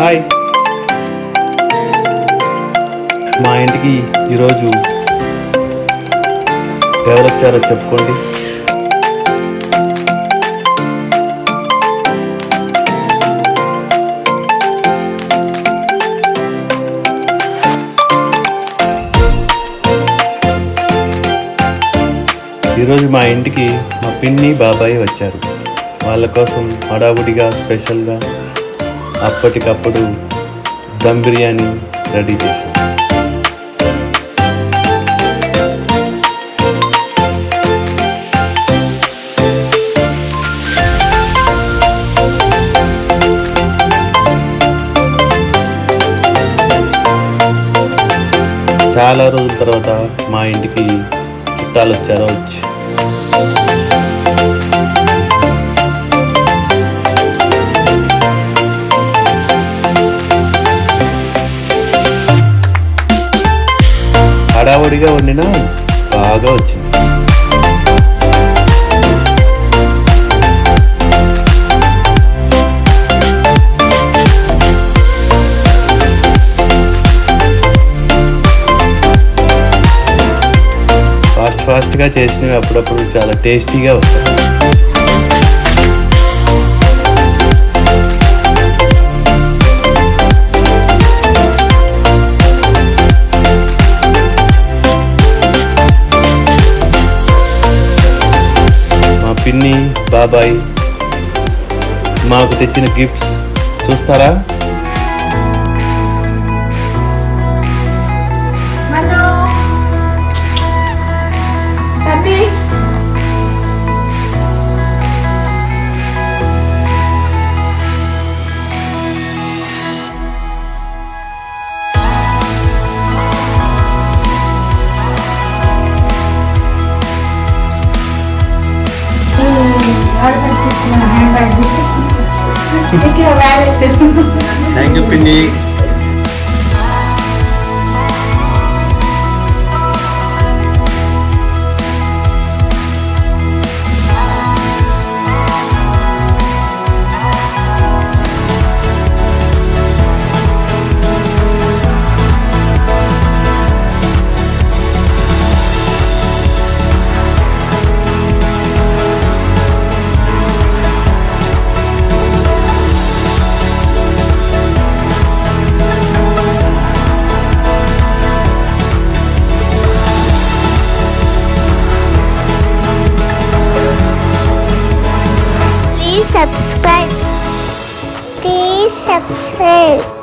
Hi. మా ఇంటికి ఈరోజు ఎవరు వచ్చారో చెప్పుకోండి. ఈరోజు మా ఇంటికి మా పిన్ని బాబాయ్ వచ్చారు. వాళ్ళ కోసం హడావుడిగా స్పెషల్గా అప్పటికప్పుడు దమ్ బిర్యానీ రెడీ చేశాం చాలా రోజుల తర్వాత మా ఇంటికి చుట్టాలు వచ్చారు. వచ్చి హడావుడిగా వండినా బాగా వచ్చింది. ఫాస్ట్ ఫాస్ట్గా చేసినవి అప్పుడప్పుడు చాలా టేస్టీగా వస్తాయి. పిన్ని బాబాయ్ మాకు తెచ్చిన గిఫ్ట్స్ చూస్తారా? Thank you, Pinnick. Xe.